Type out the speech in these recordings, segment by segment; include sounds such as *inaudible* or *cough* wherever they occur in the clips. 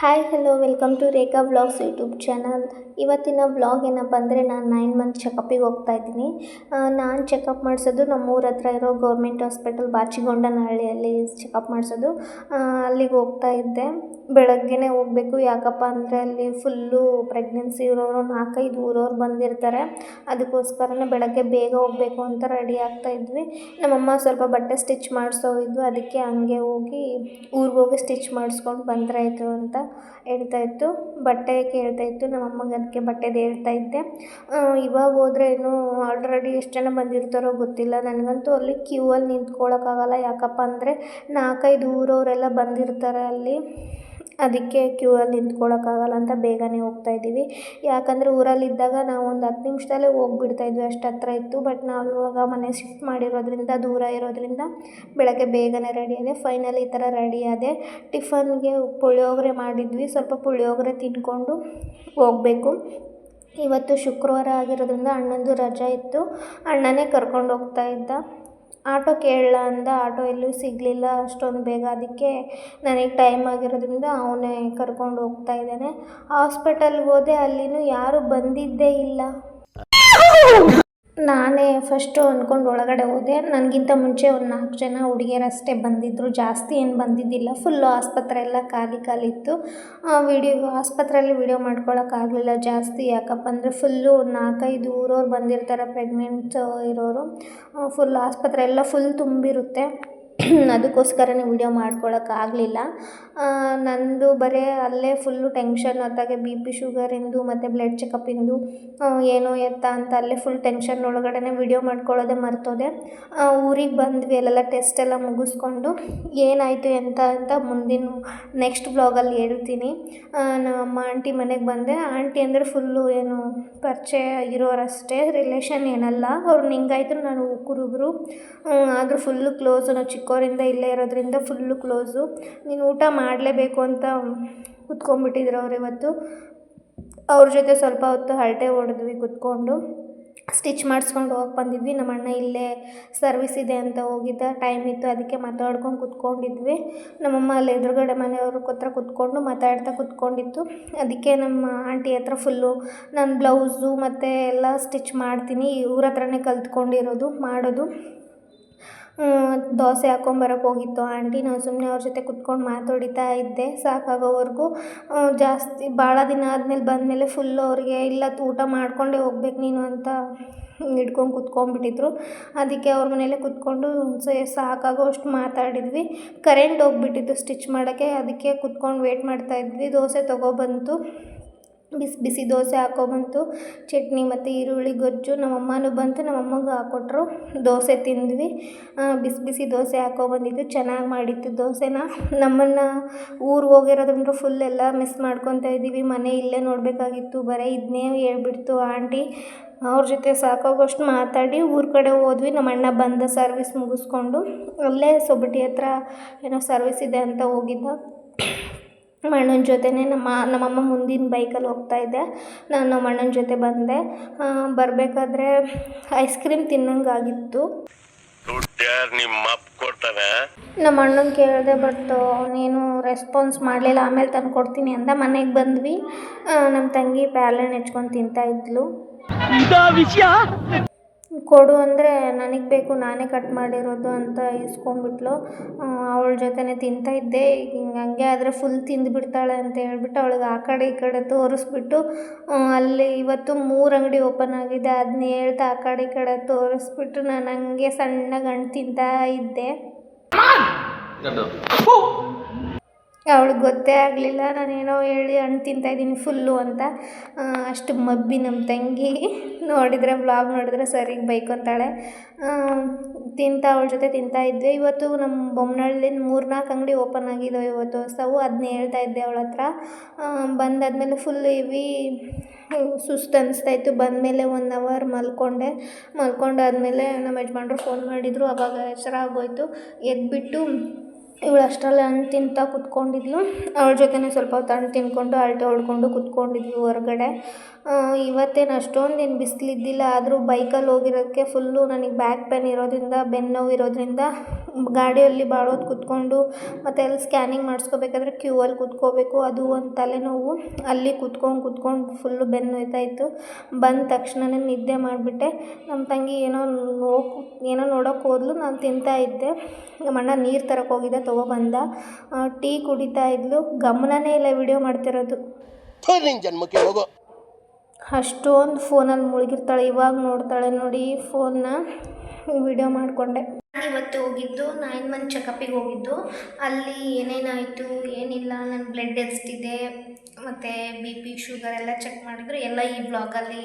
Hi hello welcome to Rekha vlogs YouTube channel ಇವತ್ತಿನ vlog ಏನಪ್ಪ ಅಂದರೆ ನಾನು ನೈನ್ ಮಂತ್ ಚೆಕಪ್ಪಿಗೆ ಹೋಗ್ತಾ ಇದ್ದೀನಿ. ನಾನು ಚೆಕಪ್ ಮಾಡಿಸೋದು ನಮ್ಮ ಊರ ಹತ್ರ ಇರೋ ಗೌರ್ಮೆಂಟ್ ಹಾಸ್ಪಿಟಲ್ ಬಾಚಿಗೊಂಡನಹಳ್ಳಿಯಲ್ಲಿ ಚೆಕಪ್ ಮಾಡಿಸೋದು. ಅಲ್ಲಿಗೆ ಹೋಗ್ತಾ ಇದ್ದೆ. ಬೆಳಗ್ಗೆನೇ ಹೋಗಬೇಕು. ಯಾಕಪ್ಪ ಅಂದರೆ ಅಲ್ಲಿ ಫುಲ್ಲು ಪ್ರೆಗ್ನೆನ್ಸಿ ಇರೋರು, ನಾಲ್ಕೈದು ಊರವ್ರು ಬಂದಿರ್ತಾರೆ. ಅದಕ್ಕೋಸ್ಕರನೇ ಬೆಳಗ್ಗೆ ಬೇಗ ಹೋಗಬೇಕು ಅಂತ ರೆಡಿ ಆಗ್ತಾ ಇದ್ವಿ. ನಮ್ಮಮ್ಮ ಸ್ವಲ್ಪ ಬಟ್ಟೆ ಸ್ಟಿಚ್ ಮಾಡಿಸೋ ಇದ್ವು. ಅದಕ್ಕೆ ಹಂಗೆ ಹೋಗಿ ಊರಿಗೆ ಹೋಗಿ ಸ್ಟಿಚ್ ಮಾಡಿಸ್ಕೊಂಡು ಬಂದ್ರಾಯಿತು ಅಂತ ಹೇಳ್ತಾ ಇತ್ತು. ಬಟ್ಟೆ ಕೇಳ್ತಾ ಇತ್ತು. ನಮ್ಮಮ್ಮಗೆ ಅದಕ್ಕೆ ಬಟ್ಟೆದು ಹೇಳ್ತಾ ಇದ್ದೆ. ಇವಾಗ ಹೋದ್ರೆ ಏನು ಆಲ್ರೆಡಿ ಎಷ್ಟು ಜನ ಬಂದಿರ್ತಾರೋ ಗೊತ್ತಿಲ್ಲ. ನನಗಂತೂ ಅಲ್ಲಿ ಕ್ಯೂ ಅಲ್ಲಿ ನಿಂತ್ಕೊಳ್ಳೋಕ್ಕಾಗಲ್ಲ ಯಾಕಪ್ಪ ಅಂದರೆ ನಾಲ್ಕೈದು ಊರವರೆಲ್ಲ ಬಂದಿರ್ತಾರೆ ಅಲ್ಲಿ. ಅದಕ್ಕೆ ಕ್ಯೂ ಅಲ್ಲಿ ನಿಂತ್ಕೊಳ್ಳೋಕ್ಕಾಗಲ್ಲ ಅಂತ ಬೇಗನೆ ಹೋಗ್ತಾ ಇದ್ದೀವಿ. ಯಾಕಂದರೆ ಊರಲ್ಲಿದ್ದಾಗ ನಾವು ಒಂದು ಹತ್ತು ನಿಮಿಷದಲ್ಲೇ ಹೋಗ್ಬಿಡ್ತಾ ಇದ್ವಿ. ಅಷ್ಟು ಹತ್ರ ಇತ್ತು. ಬಟ್ ನಾವು ಇವಾಗ ಮನೆ ಶಿಫ್ಟ್ ಮಾಡಿರೋದ್ರಿಂದ, ದೂರ ಇರೋದ್ರಿಂದ ಬೆಳಗ್ಗೆ ಬೇಗನೆ ರೆಡಿ ಆದೆ. ಫೈನಲಿ ಈ ಥರ ರೆಡಿ ಆದೆ. ಟಿಫನ್ಗೆ ಪುಳಿಯೋಗರೆ ಮಾಡಿದ್ವಿ. ಸ್ವಲ್ಪ ಪುಳಿಯೋಗರೆ ತಿಂದ್ಕೊಂಡು ಹೋಗಬೇಕು. ಇವತ್ತು ಶುಕ್ರವಾರ ಆಗಿರೋದ್ರಿಂದ ಅಣ್ಣಂದು ರಜೆ ಇತ್ತು. ಅಣ್ಣನೇ ಕರ್ಕೊಂಡು ಹೋಗ್ತಾ ಇದ್ದ. ಆಟೋ ಕೇಳಲ್ಲ ಅಂದ. ಆಟೋ ಎಲ್ಲೂ ಸಿಗಲಿಲ್ಲ ಅಷ್ಟೊಂದು ಬೇಗ. ಅದಕ್ಕೆ ನನಗೆ ಟೈಮ್ ಆಗಿರೋದ್ರಿಂದ ಅವನೇ ಕರ್ಕೊಂಡು ಹೋಗ್ತಾ ಇದ್ದಾನೆ. ಹಾಸ್ಪಿಟಲ್ಗೆ ಹೋದೆ, ಅಲ್ಲಿನೂ ಯಾರೂ ಬಂದಿದ್ದೇ ಇಲ್ಲ. ನಾನೇ ಫಸ್ಟು ಅಂದ್ಕೊಂಡು ಒಳಗಡೆ ಹೋದೆ. ನನಗಿಂತ ಮುಂಚೆ ಒಂದು ನಾಲ್ಕು ಜನ ಹುಡುಗಿಯರಷ್ಟೇ ಬಂದಿದ್ದರು ಜಾಸ್ತಿ ಏನು ಬಂದಿದ್ದಿಲ್ಲ. ಫುಲ್ಲು ಆಸ್ಪತ್ರೆ ಎಲ್ಲ ಖಾಲಿ ಖಾಲಿ ಇತ್ತು. ವಿಡಿಯೋ ಆಸ್ಪತ್ರೆಯಲ್ಲಿ ವಿಡಿಯೋ ಮಾಡ್ಕೊಳಕ್ಕಾಗಲಿಲ್ಲ ಜಾಸ್ತಿ. ಯಾಕಪ್ಪ ಅಂದರೆ ಫುಲ್ಲು ನಾಲ್ಕೈದು ಊರವ್ರು ಬಂದಿರ್ತಾರೆ ಪ್ರೆಗ್ನೆಂಟ್ ಇರೋರು. ಫುಲ್ ಆಸ್ಪತ್ರೆ ಎಲ್ಲ ಫುಲ್ ತುಂಬಿರುತ್ತೆ. *clears throat* ಅದಕ್ಕೋಸ್ಕರನೇ ವಿಡಿಯೋ ಮಾಡ್ಕೊಳ್ಳೋಕ್ಕಾಗಲಿಲ್ಲ ನನ್ನದು ಬರೇ ಅಲ್ಲೇ ಫುಲ್ಲು ಟೆನ್ಷನ್ ಹೊತ್ತಾಗೆ ಬಿ ಪಿ ಶುಗರಿಂದು ಮತ್ತು ಬ್ಲಡ್ ಚೆಕಪಿಂದು ಏನೋ ಎತ್ತ ಅಂತ ಅಲ್ಲೇ ಫುಲ್ ಟೆನ್ಷನ್ ಒಳಗಡೆನೇ ವಿಡಿಯೋ ಮಾಡ್ಕೊಳ್ಳೋದೆ ಮರ್ತೋದೆ. ಊರಿಗೆ ಬಂದ್ವಿ, ಅಲ್ಲೆಲ್ಲ ಟೆಸ್ಟ್ ಎಲ್ಲ ಮುಗಿಸ್ಕೊಂಡು ಏನಾಯಿತು ಎಂತ ಅಂತ ಮುಂದಿನ ನೆಕ್ಸ್ಟ್ ಬ್ಲಾಗಲ್ಲಿ ಹೇಳ್ತೀನಿ. ನಮ್ಮ ಆಂಟಿ ಮನೆಗೆ ಬಂದೆ. ಆಂಟಿ ಅಂದರೆ ಫುಲ್ಲು ಏನು ಪರಿಚಯ ಇರೋರಷ್ಟೇ ರಿಲೇಷನ್ ಏನಲ್ಲ. ಅವ್ರು ಹಿಂಗಾಯ್ತು ನಾನು ಕುರುಬರು ಆದರೂ ಫುಲ್ಲು ಕ್ಲೋಸ್ ಅನ್ನೋ ನಾವು ಚಿಕ್ಕವರಿಂದ ಇಲ್ಲೇ ಇರೋದ್ರಿಂದ ಫುಲ್ಲು ಕ್ಲೋಸು ನೀನು ಊಟ ಮಾಡಲೇಬೇಕು ಅಂತ ಕುತ್ಕೊಂಡ್ಬಿಟ್ಟಿದ್ರು ಅವ್ರು ಇವತ್ತು. ಅವ್ರ ಜೊತೆ ಸ್ವಲ್ಪ ಹೊತ್ತು ಹರಟೆ ಹೊಡೆದ್ವಿ ಕುತ್ಕೊಂಡು. ಸ್ಟಿಚ್ ಮಾಡಿಸ್ಕೊಂಡು ಹೋಗಿ ಬಂದಿದ್ವಿ. ನಮ್ಮ ಅಣ್ಣ ಇಲ್ಲೇ ಸರ್ವಿಸ್ ಇದೆ ಅಂತ ಹೋಗಿದ್ದ. ಟೈಮ್ ಇತ್ತು ಅದಕ್ಕೆ ಮಾತಾಡ್ಕೊಂಡು ಕುತ್ಕೊಂಡಿದ್ವಿ. ನಮ್ಮಮ್ಮ ಅಲ್ಲಿ ಎದುರುಗಡೆ ಮನೆಯವ್ರ ಹತ್ರ ಕುತ್ಕೊಂಡು ಮಾತಾಡ್ತಾ ಕುತ್ಕೊಂಡಿತ್ತು. ಅದಕ್ಕೆ ನಮ್ಮ ಆಂಟಿ ಹತ್ರ ಫುಲ್ಲು ನಾನು ಬ್ಲೌಸು ಮತ್ತು ಎಲ್ಲ ಸ್ಟಿಚ್ ಮಾಡ್ತೀನಿ. ಇವ್ರ ಹತ್ರನೇ ಕಲ್ತ್ಕೊಂಡಿರೋದು, ಮಾಡೋದು. ದೋಸೆ ಹಾಕೊಂಬರಕ್ಕೆ ಹೋಗಿತ್ತು ಆಂಟಿ ನಾನು ಸುಮ್ಮನೆ ಅವ್ರ ಜೊತೆ ಕುತ್ಕೊಂಡು ಮಾತಾಡಿತಾ ಇದ್ದೆ. ಸಾಕಾಗೋವರೆಗೂ ಜಾಸ್ತಿ ಭಾಳ ದಿನ ಆದಮೇಲೆ ಬಂದಮೇಲೆ ಫುಲ್ಲು ಅವ್ರಿಗೆ, ಇಲ್ಲ ಊಟ ಮಾಡಿಕೊಂಡೇ ಹೋಗ್ಬೇಕು ನೀನು ಅಂತ ಹಿಡ್ಕೊಂಡು ಕುತ್ಕೊಂಡ್ಬಿಟ್ಟಿದ್ರು. ಅದಕ್ಕೆ ಅವ್ರ ಮನೇಲೆ ಕುತ್ಕೊಂಡು ಸಾಕಾಗೋ ಅಷ್ಟು ಮಾತಾಡಿದ್ವಿ. ಕರೆಂಟ್ ಹೋಗ್ಬಿಟ್ಟಿತ್ತು ಸ್ಟಿಚ್ ಮಾಡೋಕ್ಕೆ. ಅದಕ್ಕೆ ಕುತ್ಕೊಂಡು ವೇಟ್ ಮಾಡ್ತಾಯಿದ್ವಿ ದೋಸೆ ತೊಗೊಬಂತು ಬಿಸಿ ಬಿಸಿ ದೋಸೆ ಹಾಕ್ಕೊಬಂತು ಚಟ್ನಿ ಮತ್ತು ಈರುಳ್ಳಿ ಗೊಜ್ಜು. ನಮ್ಮಮ್ಮನೂ ಬಂತು. ನಮ್ಮ ಅಮ್ಮಗೆ ಹಾಕ್ಕೊಟ್ರು ದೋಸೆ ತಿಂದ್ವಿ. ಬಿಸಿ ಬಿಸಿ ದೋಸೆ ಹಾಕ್ಕೊಬಂದಿದ್ದು ಚೆನ್ನಾಗಿ ಮಾಡಿತ್ತು ದೋಸೆನ. ನಮ್ಮನ್ನು ಊರಿಗೆ ಹೋಗಿರೋದ್ರಿಂದ ಫುಲ್ ಎಲ್ಲ ಮಿಸ್ ಮಾಡ್ಕೊತಾ ಇದ್ದೀವಿ. ಮನೆ ಇಲ್ಲೇ ನೋಡಬೇಕಾಗಿತ್ತು. ಬರೀ ಇದನ್ನೇ ಹೇಳ್ಬಿಡ್ತು ಆಂಟಿ. ಅವ್ರ ಜೊತೆ ಸಾಕಾಗೋಷ್ಟು ಮಾತಾಡಿ ಊರ ಕಡೆ ಹೋದ್ವಿ. ನಮ್ಮ ಅಣ್ಣ ಬಂದ ಸರ್ವಿಸ್ ಮುಗಿಸ್ಕೊಂಡು ಅಲ್ಲೇ ಸೊಬಟಿ ಹತ್ರ ಏನೋ ಸರ್ವಿಸ್ ಇದೆ ಅಂತ ಹೋಗಿದ್ದ. ನಮ್ಮ ಅಣ್ಣನ ಜೊತೆಯೇ ನಮ್ಮ ನಮ್ಮಮ್ಮ ಮುಂದಿನ ಬೈಕಲ್ಲಿ ಹೋಗ್ತಾ ಇದ್ದೆ ನಾನು ನಮ್ಮ ಅಣ್ಣನ ಜೊತೆ ಬಂದೆ. ಬರಬೇಕಾದ್ರೆ ಐಸ್ ಕ್ರೀಮ್ ತಿನ್ನಂಗಾಗಿತ್ತು. ನಮ್ಮ ಅಣ್ಣನ ಕೇಳಿದೆ ಬಟ್ ಅವನೇನು ರೆಸ್ಪಾನ್ಸ್ ಮಾಡಲಿಲ್ಲ ಆಮೇಲೆ ತಂದು ಕೊಡ್ತೀನಿ ಅಂದ. ಮನೆಗೆ ಬಂದ್ವಿ. ನಮ್ಮ ತಂಗಿ ಪ್ಯಾರ್ಲೆನ್ ಹೆಚ್ಕೊಂಡು ತಿಂತಾಯಿದ್ಲು ಕೊಡು ಅಂದರೆ ನನಗೆ ಬೇಕು ನಾನೇ ಕಟ್ ಮಾಡಿರೋದು ಅಂತ ಇಸ್ಕೊಂಡ್ಬಿಟ್ಳು ಅವಳ ಜೊತೆನೇ ತಿಂತಾಯಿದ್ದೆ ಹಂಗೆ ಆದರೆ ಫುಲ್ ತಿಂದುಬಿಡ್ತಾಳೆ ಅಂತ ಹೇಳ್ಬಿಟ್ಟು ಅವಳಿಗೆ ಆ ಕಡೆ ಈ ಕಡೆ ತೋರಿಸ್ಬಿಟ್ಟು ಅಲ್ಲಿ ಇವತ್ತು ಮೂರು ಅಂಗಡಿ ಓಪನ್ ಆಗಿದೆ. ಅದನ್ನ ಹೇಳ್ತಾ ಆ ಕಡೆ ಈ ಕಡೆ ತೋರಿಸ್ಬಿಟ್ಟು ನಾನು ಹಂಗೆ ಸಣ್ಣಗೆ ಗಂಡು ತಿಂತಾ ಇದ್ದೆ. ಅವಳಿಗೆ ಗೊತ್ತೇ ಆಗಲಿಲ್ಲ. ನಾನೇನೋ ಹೇಳಿ ಹಣ್ಣು ತಿಂತಾಯಿದ್ದೀನಿ ಫುಲ್ಲು ಅಂತ. ಅಷ್ಟು ಮಬ್ಬಿ ನಮ್ಮ ತಂಗಿ ನೋಡಿದರೆ ವ್ಲಾಗ್ ನೋಡಿದರೆ ಸರಿಗೆ ಬೈಕೊತಾಳೆ. ತಿಂತಾ ಅವಳ ಜೊತೆ ತಿಂತಾ ಇದ್ವಿ. ಇವತ್ತು ನಮ್ಮ ಬೊಮ್ಮನಹಳ್ಳಿಲಿ ಮೂರು ನಾಲ್ಕು ಅಂಗಡಿ ಓಪನ್ ಆಗಿದ್ದಾವೆ ಇವತ್ತು. ಹೊಸವು ಅದನ್ನ ಹೇಳ್ತಾ ಇದ್ದೆ ಅವಳ ಹತ್ರ. ಬಂದಾದಮೇಲೆ ಫುಲ್ ಇವಿ ಸುಸ್ತು ಅನಿಸ್ತಾ ಇತ್ತು. ಬಂದಮೇಲೆ ಒನ್ ಅವರ್ ಮಲ್ಕೊಂಡೆ. ಮಲ್ಕೊಂಡಾದಮೇಲೆ ನಮ್ಮ ಯಜಮಾನ್ರು ಫೋನ್ ಮಾಡಿದರು. ಅವಾಗ ಎಚ್ಚರ ಆಗೋಯಿತು. ಎದ್ದುಬಿಟ್ಟು ಇವಳು ಅಷ್ಟರಲ್ಲಿ ಹಣ್ಣು ತಿಂತಾ ಕುತ್ಕೊಂಡಿದ್ಲು. ಅವಳ ಜೊತೆನೇ ಸ್ವಲ್ಪ ಹೊತ್ತು ಹಣ್ಣು ತಿನ್ಕೊಂಡು ಹರಟೆ ಹೊಡ್ಕೊಂಡು ಕುತ್ಕೊಂಡಿದ್ವಿ ಹೊರಗಡೆ. ಇವತ್ತೇನು ಅಷ್ಟೊಂದು ಏನು ಬಿಸಿಲಿದ್ದಿಲ್ಲ ಆದರೂ ಬೈಕಲ್ಲಿ ಹೋಗಿರೋದಕ್ಕೆ ಫುಲ್ಲು ನನಗೆ ಬ್ಯಾಕ್ ಪೇನ್ ಇರೋದ್ರಿಂದ, ಬೆನ್ನು ನೋವು ಇರೋದ್ರಿಂದ ಗಾಡಿಯಲ್ಲಿ ಬಾಳೋದು ಹೊತ್ತು ಕುತ್ಕೊಂಡು, ಮತ್ತು ಅಲ್ಲಿ ಸ್ಕ್ಯಾನಿಂಗ್ ಮಾಡಿಸ್ಕೋಬೇಕಾದ್ರೆ ಕ್ಯೂ ಅಲ್ಲಿ ಕುತ್ಕೋಬೇಕು, ಅದು ಒಂದು ತಲೆನೋವು. ಅಲ್ಲಿ ಕುತ್ಕೊಂಡು ಕುತ್ಕೊಂಡು ಫುಲ್ಲು ಬೆನ್ನು ಇತ್ತು. ಬಂದ ತಕ್ಷಣನೇ ನಿದ್ದೆ ಮಾಡಿಬಿಟ್ಟೆ. ನಮ್ಮ ತಂಗಿ ಏನೋ ನೋ ಏನೋ ನೋಡೋಕೆ ಹೋದ್ಲು, ನಾನು ತಿಂತಾ ಇದ್ದೆ. ನಮ್ಮ ಅಣ್ಣ ನೀರು ತರಕ್ಕೆ ಹೋಗಿದ್ದ ತೊಗೊಬಂದ ಟೀ ಕುಡಿತಾ ಇದ್ಲು. ಗಮನನೇ ಇಲ್ಲ ವಿಡಿಯೋ ಮಾಡ್ತಿರೋದು. ಜನ್ಮಕ್ಕೆ ಹೋಗೋ. ಅಷ್ಟೊಂದು ಫೋನಲ್ಲಿ ಮುಳುಗಿರ್ತಾಳೆ. ಇವಾಗ ನೋಡ್ತಾಳೆ ನೋಡಿ ಫೋನ್ನ. ವಿಡಿಯೋ ಮಾಡಿಕೊಂಡೆ. ನಾನು ಇವತ್ತು ಹೋಗಿದ್ದು ನೈನ್ ಮಂತ್ ಚೆಕಪ್ಪಿಗೆ ಹೋಗಿದ್ದು. ಅಲ್ಲಿ ಏನೇನಾಯಿತು, ಏನಿಲ್ಲ ನನ್ನ ಬ್ಲಡ್ ಎಷ್ಟಿದೆ ಮತ್ತು ಬಿ ಪಿ ಶುಗರ್ ಎಲ್ಲ ಚೆಕ್ ಮಾಡಿದ್ರು. ಎಲ್ಲ ಈ ಬ್ಲಾಗಲ್ಲಿ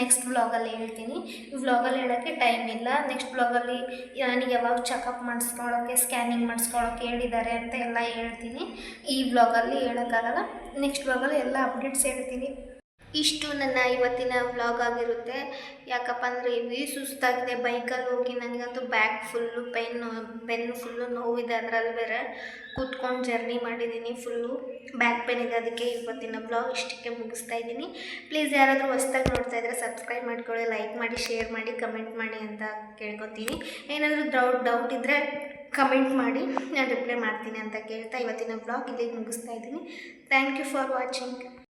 ನೆಕ್ಸ್ಟ್ ಬ್ಲಾಗಲ್ಲಿ ಹೇಳ್ತೀನಿ. ಈ ಬ್ಲಾಗಲ್ಲಿ ಹೇಳೋಕ್ಕೆ ಟೈಮ್ ಇಲ್ಲ. ನೆಕ್ಸ್ಟ್ ಬ್ಲಾಗಲ್ಲಿ ನನಗೆ ಯಾವಾಗ ಚೆಕಪ್ ಮಾಡಿಸ್ಕೊಳ್ಳೋಕ್ಕೆ ಸ್ಕ್ಯಾನಿಂಗ್ ಮಾಡಿಸ್ಕೊಳ್ಳೋಕ್ಕೆ ಹೇಳಿದ್ದಾರೆ ಅಂತ ಎಲ್ಲ ಹೇಳ್ತೀನಿ. ಈ ಬ್ಲಾಗಲ್ಲಿ ಹೇಳೋಕ್ಕಾಗಲ್ಲ. ನೆಕ್ಸ್ಟ್ ಬ್ಲಾಗಲ್ಲಿ ಎಲ್ಲ ಅಪ್ಡೇಟ್ಸ್ ಹೇಳ್ತೀನಿ. ಇಷ್ಟು ನನ್ನ ಇವತ್ತಿನ ವ್ಲಾಗ್ ಆಗಿರುತ್ತೆ. ಯಾಕಪ್ಪ ಅಂದರೆ ಹೆವಿ ಸುಸ್ತಾಗಿದೆ. ಬೈಕಲ್ಲಿ ಹೋಗಿ ನನಗಂತೂ ಬ್ಯಾಕ್ ಫುಲ್ಲು ಪೈನ್ ಬೆನ್ನು ಫುಲ್ಲು ನೋವಿದೆ ಅದರಲ್ಲಿ ಬೇರೆ. ಕೂತ್ಕೊಂಡು ಜರ್ನಿ ಮಾಡಿದ್ದೀನಿ ಫುಲ್ಲು ಬ್ಯಾಕ್ ಪೇನ್ ಇದೆ ಅದಕ್ಕೆ ಇವತ್ತಿನ ಬ್ಲಾಗ್ ಇಷ್ಟಕ್ಕೆ ಮುಗಿಸ್ತಾ ಇದ್ದೀನಿ. ಪ್ಲೀಸ್ ಯಾರಾದರೂ ಹೊಸ್ದಾಗಿ ನೋಡ್ತಾ ಇದ್ದರೆ ಸಬ್ಸ್ಕ್ರೈಬ್ ಮಾಡ್ಕೊಳ್ಳಿ ಲೈಕ್ ಮಾಡಿ ಶೇರ್ ಮಾಡಿ ಕಮೆಂಟ್ ಮಾಡಿ ಅಂತ ಕೇಳ್ಕೊತೀನಿ. ಏನಾದರೂ ಡೌಟ್ ಡೌಟ್ ಇದ್ದರೆ ಕಮೆಂಟ್ ಮಾಡಿ, ನಾನು ರಿಪ್ಲೈ ಮಾಡ್ತೀನಿ ಅಂತ ಕೇಳ್ತಾ ಇವತ್ತಿನ ಬ್ಲಾಗ್ ಇಲ್ಲಿಗೆ ಮುಗಿಸ್ತಾ ಇದ್ದೀನಿ. Thank you for watching